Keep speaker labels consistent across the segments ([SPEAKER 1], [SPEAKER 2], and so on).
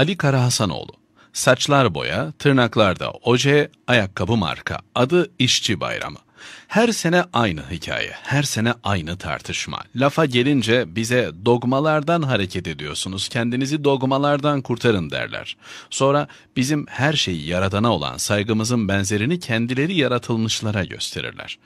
[SPEAKER 1] Ali Karahasanoğlu. Saçlar boya, tırnaklarda oje, ayakkabı marka. Adı İşçi Bayramı. Her sene aynı hikaye, her sene aynı tartışma. Lafa gelince bize dogmalardan hareket ediyorsunuz, kendinizi dogmalardan kurtarın derler. Sonra bizim her şeyi yaradana olan saygımızın benzerini kendileri yaratılmışlara gösterirler.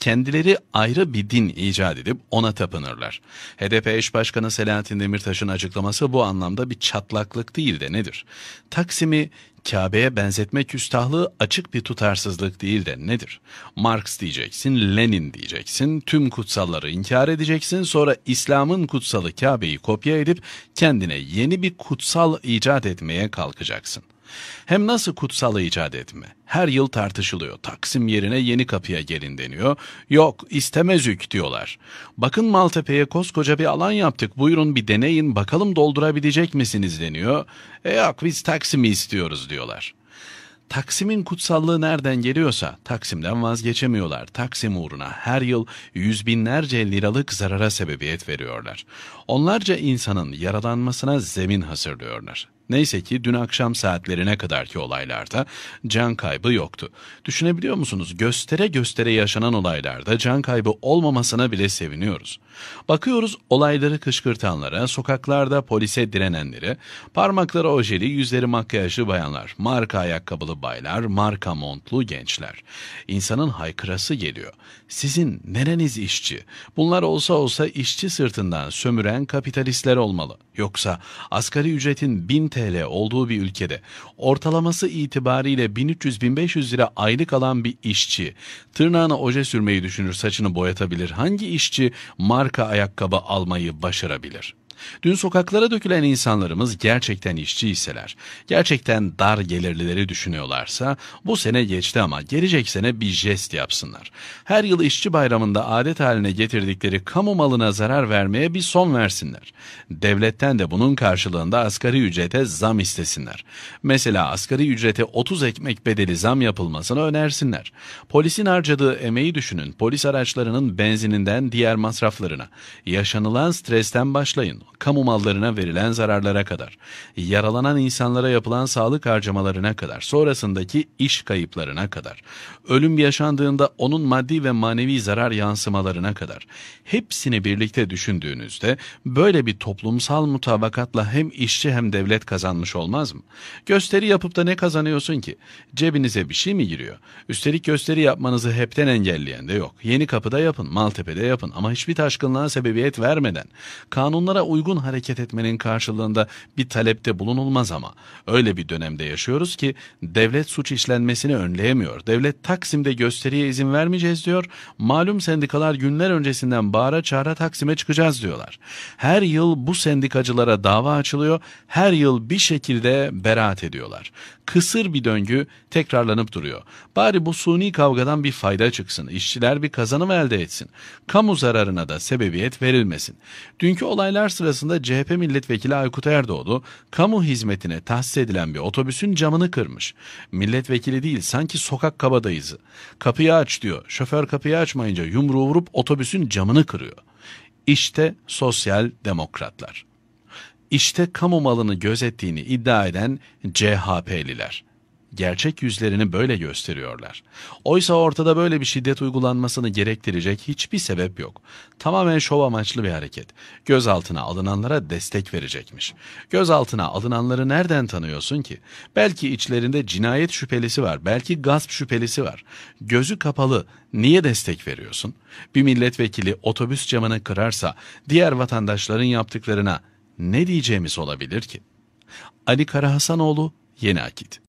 [SPEAKER 1] Kendileri ayrı bir din icat edip ona tapınırlar. HDP eş başkanı Selahattin Demirtaş'ın açıklaması bu anlamda bir çatlaklık değil de nedir? Taksim'i Kabe'ye benzetme küstahlığı açık bir tutarsızlık değil de nedir? Marx diyeceksin, Lenin diyeceksin, tüm kutsalları inkar edeceksin, sonra İslam'ın kutsalı Kabe'yi kopya edip kendine yeni bir kutsal icat etmeye kalkacaksın. Hem nasıl kutsal icat etme? Her yıl tartışılıyor. Taksim yerine yeni kapıya gelin deniyor. Yok istemezük diyorlar. Bakın Maltepe'ye koskoca bir alan yaptık. Buyurun bir deneyin bakalım doldurabilecek misiniz deniyor. E yok biz Taksim'i istiyoruz diyorlar. Taksim'in kutsallığı nereden geliyorsa Taksim'den vazgeçemiyorlar. Taksim uğruna her yıl yüz binlerce liralık zarara sebebiyet veriyorlar. Onlarca insanın yaralanmasına zemin hazırlıyorlar. Neyse ki dün akşam saatlerine kadarki olaylarda can kaybı yoktu. Düşünebiliyor musunuz? Göstere göstere yaşanan olaylarda can kaybı olmamasına bile seviniyoruz. Bakıyoruz olayları kışkırtanlara, sokaklarda polise direnenlere, parmakları ojeli, yüzleri makyajlı bayanlar, marka ayakkabılı baylar, marka montlu gençler. İnsanın haykırası geliyor. Sizin nereniz işçi? Bunlar olsa olsa işçi sırtından sömüren kapitalistler olmalı. Yoksa asgari ücretin 1000 TL olduğu bir ülkede ortalaması itibariyle 1300-1500 lira aylık alan bir işçi tırnağına oje sürmeyi düşünür, saçını boyatabilir. Hangi işçi marka ayakkabı almayı başarabilir? Dün sokaklara dökülen insanlarımız gerçekten işçi hisseler, gerçekten dar gelirlileri düşünüyorlarsa bu sene geçti ama gelecek sene bir jest yapsınlar. Her yıl işçi bayramında adet haline getirdikleri kamu malına zarar vermeye bir son versinler. Devletten de bunun karşılığında asgari ücrete zam istesinler. Mesela asgari ücrete 30 ekmek bedeli zam yapılmasını önersinler. Polisin harcadığı emeği düşünün. Polis araçlarının benzininden diğer masraflarına. Yaşanılan stresten başlayın kamu mallarına verilen zararlara kadar, yaralanan insanlara yapılan sağlık harcamalarına kadar, sonrasındaki iş kayıplarına kadar, ölüm yaşandığında onun maddi ve manevi zarar yansımalarına kadar, hepsini birlikte düşündüğünüzde böyle bir toplumsal mutabakatla hem işçi hem devlet kazanmış olmaz mı? Gösteri yapıp da ne kazanıyorsun ki? Cebinize bir şey mi giriyor? Üstelik gösteri yapmanızı hepten engelleyen de yok. Yeni kapıda yapın, Maltepe'de yapın ama hiçbir taşkınlığa sebebiyet vermeden, kanunlara uygun hareket etmenin karşılığında bir talepte bulunulmaz ama öyle bir dönemde yaşıyoruz ki devlet suç işlenmesini önleyemiyor. Devlet Taksim'de gösteriye izin vermeyeceğiz diyor. Malum sendikalar günler öncesinden bağıra çağıra Taksim'e çıkacağız diyorlar. Her yıl bu sendikacılara dava açılıyor. Her yıl bir şekilde beraat ediyorlar. Kısır bir döngü tekrarlanıp duruyor. Bari bu suni kavgadan bir fayda çıksın. İşçiler bir kazanım elde etsin. Kamu zararına da sebebiyet verilmesin. Dünkü olaylar sırasında CHP milletvekili Aykut Erdoğdu kamu hizmetine tahsis edilen bir otobüsün camını kırmış. Milletvekili değil sanki sokak kabadayızı. Kapıyı aç diyor. Şoför kapıyı açmayınca yumruğu vurup otobüsün camını kırıyor. İşte sosyal demokratlar. İşte kamu malını gözettiğini iddia eden CHP'liler gerçek yüzlerini böyle gösteriyorlar. Oysa ortada böyle bir şiddet uygulanmasını gerektirecek hiçbir sebep yok. Tamamen şov amaçlı bir hareket. Gözaltına alınanlara destek verecekmiş. Gözaltına alınanları nereden tanıyorsun ki? Belki içlerinde cinayet şüphelisi var, belki gasp şüphelisi var. Gözü kapalı, niye destek veriyorsun? Bir milletvekili otobüs camını kırarsa diğer vatandaşların yaptıklarına ne diyeceğimiz olabilir ki? Ali Karahasanoğlu, Yeni Akit